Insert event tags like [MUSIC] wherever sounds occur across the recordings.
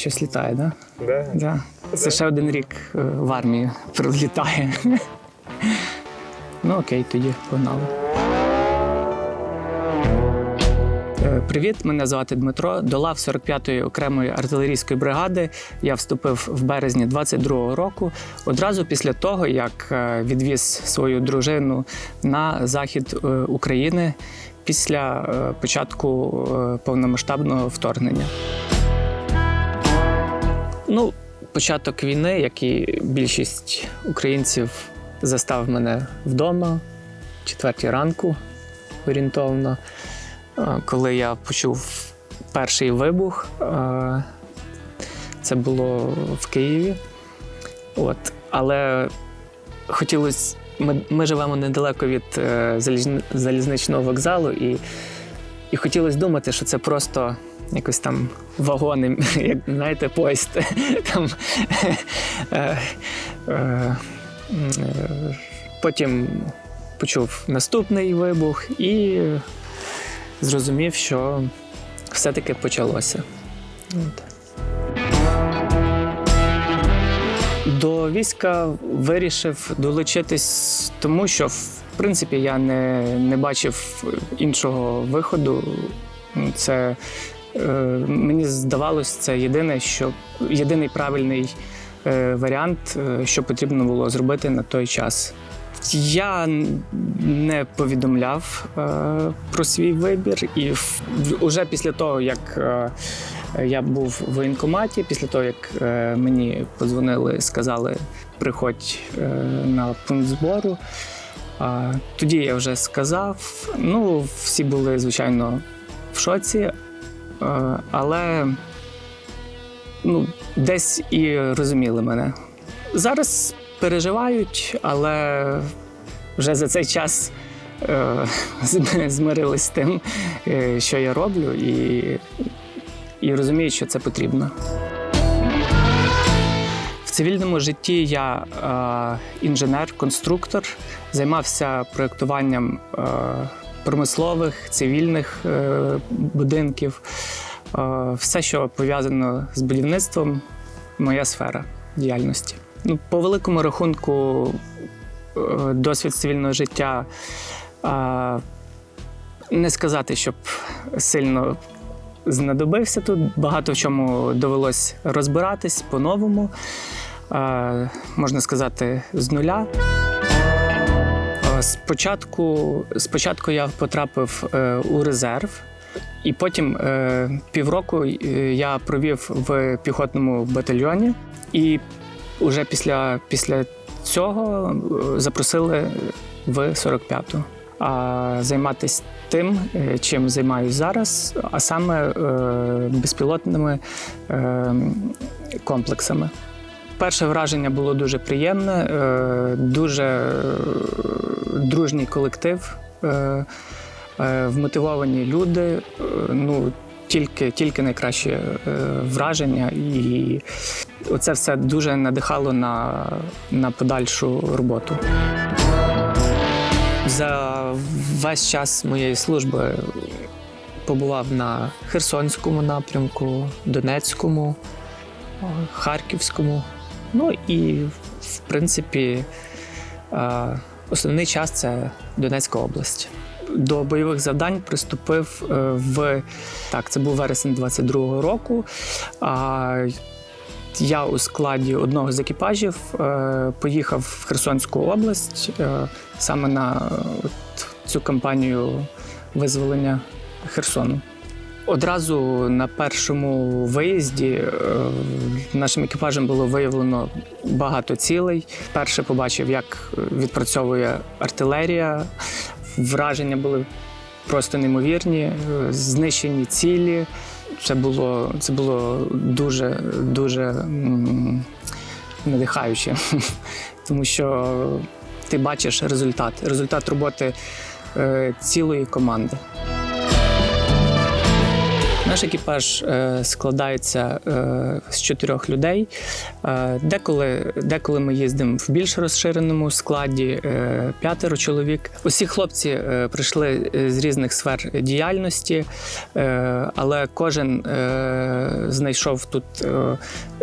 щось літає, да? Да. Да. Це ще один рік е, в армії пролітає. Ну окей, тоді погнали. Е, Привіт, мене звати Дмитро. До лав 45-ї окремої артилерійської бригади я вступив в березні 22-го року, одразу після того, як е, відвіз свою дружину на захід України після початку повномасштабного вторгнення. Ну, початок війни, як і більшість українців, застав мене вдома, четвертій ранку орієнтовно. Коли я почув перший вибух, це було в Києві. От. Але хотілося. Ми, ми живемо недалеко від е, залізничного вокзалу, і, і хотілося думати, що це просто якось там вагони, [LAUGHS] як знаєте, поїзд. [LAUGHS] Там, е, е, е, потім почув наступний вибух і зрозумів, що все-таки почалося. От. До війська вирішив долучитись, тому що, в принципі, я не, не бачив іншого виходу. Це мені здавалось, це єдине, що єдиний правильний е, варіант, е, що потрібно було зробити на той час. Я не повідомляв е, про свій вибір, і в, в- уже після того, як е, я був в воєнкоматі, після того, як е, мені подзвонили, сказали, приходь е, на пункт збору. Тоді я вже сказав. Ну, всі були, звичайно, в шоці, е, але ну, десь і розуміли мене. Зараз переживають, але вже за цей час е, [LAUGHS] змирились з тим, е, що я роблю, і, і розуміють, що це потрібно. В цивільному житті я е, інженер-конструктор, займався проєктуванням е, промислових, цивільних е, будинків. Е, все, що пов'язано з будівництвом, моя сфера діяльності. Ну, по великому рахунку, е, досвід цивільного життя не сказати, щоб сильно знадобився тут. Багато в чому довелось розбиратись по-новому, можна сказати, з нуля. Спочатку, спочатку я потрапив е, у резерв, і потім е, півроку е, я провів в піхотному батальйоні. І вже після, після цього запросили в 45-ту. А займатися тим, чим займаюся зараз, а саме безпілотними комплексами. Перше враження було дуже приємне, е, дуже е, дружній колектив, е, вмотивовані люди. Ну, тільки, тільки найкраще враження, і оце все дуже надихало на, на подальшу роботу. За весь час моєї служби побував на Херсонському напрямку, Донецькому, Харківському. Ну і, в принципі, основний час це Донецька область. До бойових завдань приступив е, в так, це був вересень 22-го року. А я у складі одного з екіпажів е, поїхав в Херсонську область е, саме на цю кампанію визволення Херсону. Одразу на першому виїзді е, нашим екіпажем було виявлено багато цілей. Перше побачив, як відпрацьовує артилерія. Враження були просто неймовірні, е, знищені цілі. Це було, це було дуже, дуже надихаюче, [LAUGHS] тому що ти бачиш результат, результат роботи е, цілої команди. Наш екіпаж е, складається е, з чотирьох людей. Е, деколи, деколи ми їздимо в більш розширеному складі, п'ятеро чоловік. Усі хлопці прийшли з різних сфер діяльності, але кожен знайшов тут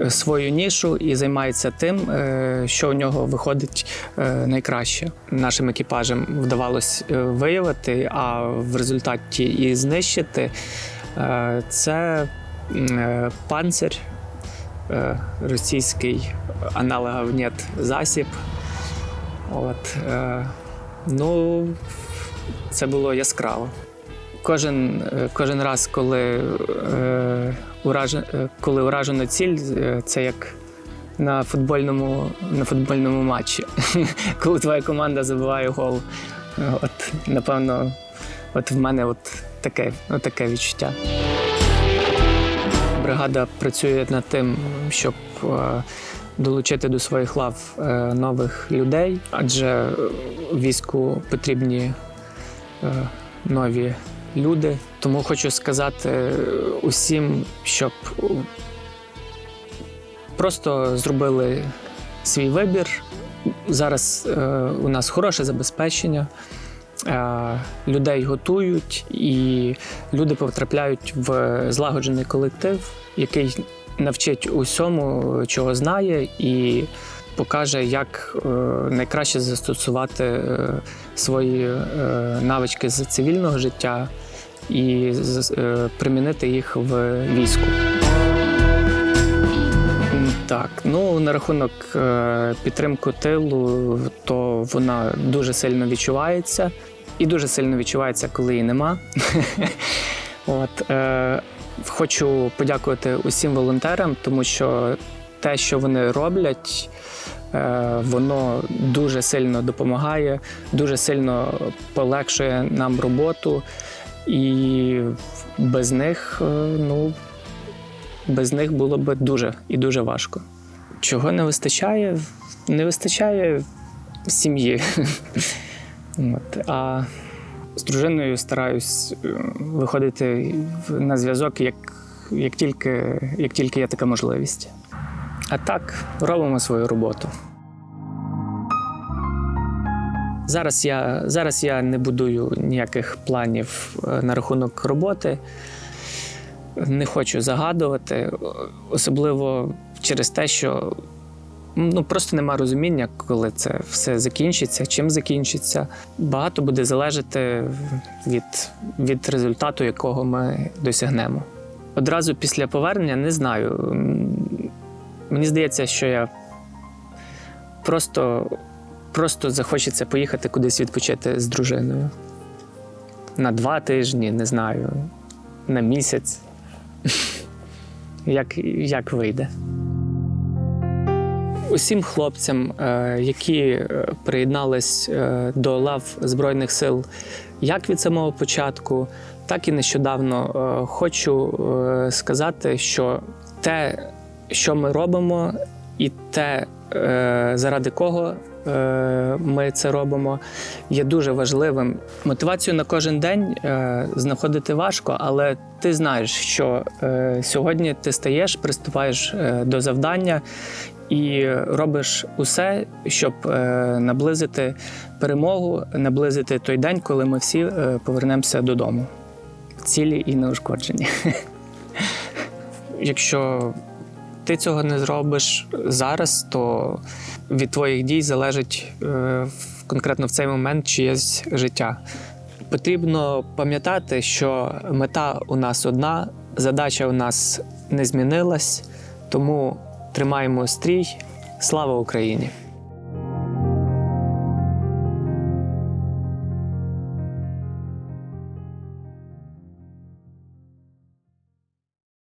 свою нішу і займається тим, що у нього виходить найкраще. Нашим екіпажам вдавалось виявити, а в результаті і знищити. Е, Це е, панцир, е, російський аналогов засіб. От, ну, це було яскраво. Кожен, кожен раз, коли, е, ураже, е, коли уражена ціль, це як на футбольному, на футбольному матчі, [LAUGHS] коли твоя команда забиває гол. От, напевно, от в мене от таке, таке відчуття. Бригада працює над тим, щоб е, долучити до своїх лав е, нових людей, адже війську потрібні е, нові люди. Тому хочу сказати усім, щоб просто зробили свій вибір. Зараз у нас хороше забезпечення. Е, людей готують, і люди потрапляють в злагоджений колектив, який навчить усьому, чого знає, і покаже, як е, найкраще застосувати е, свої навички з цивільного життя і примінити їх в війську. Так, ну на рахунок підтримки тилу, то вона дуже сильно відчувається. І дуже сильно відчувається, коли її нема. [LAUGHS] От, е, хочу подякувати усім волонтерам, тому що те, що вони роблять, е, воно дуже сильно допомагає, дуже сильно полегшує нам роботу. І без них, е, ну, без них було б дуже і дуже важко. Чого не вистачає? Не вистачає сім'ї. [LAUGHS] От. А з дружиною стараюсь е, виходити на зв'язок, як, як, тільки, як тільки є така можливість. А так, робимо свою роботу. Зараз я, зараз я не будую ніяких планів е, на рахунок роботи. Не хочу загадувати, особливо через те, що ну, просто нема розуміння, коли це все закінчиться, чим закінчиться. Багато буде залежати від, від результату, якого ми досягнемо. Одразу після повернення не знаю. Мені здається, що я просто, просто захочеться поїхати кудись відпочити з дружиною. На два тижні, не знаю, на місяць. [LAUGHS] Як, як вийде. Усім хлопцям, е, які е, приєднались е, до лав Збройних сил як від самого початку, так і нещодавно, хочу сказати, що те, що ми робимо, і те, заради кого ми це робимо, є дуже важливим. Мотивацію на кожен день знаходити важко, але ти знаєш, що сьогодні ти стаєш, приступаєш до завдання і робиш усе, щоб е, наблизити перемогу, наблизити той день, коли ми всі е, повернемося додому. Цілі і неушкоджені. Якщо ти цього не зробиш зараз, то від твоїх дій залежить е, конкретно в цей момент чиєсь життя. Потрібно пам'ятати, що мета у нас одна, задача у нас не змінилась, тому тримаємо стрій. Слава Україні!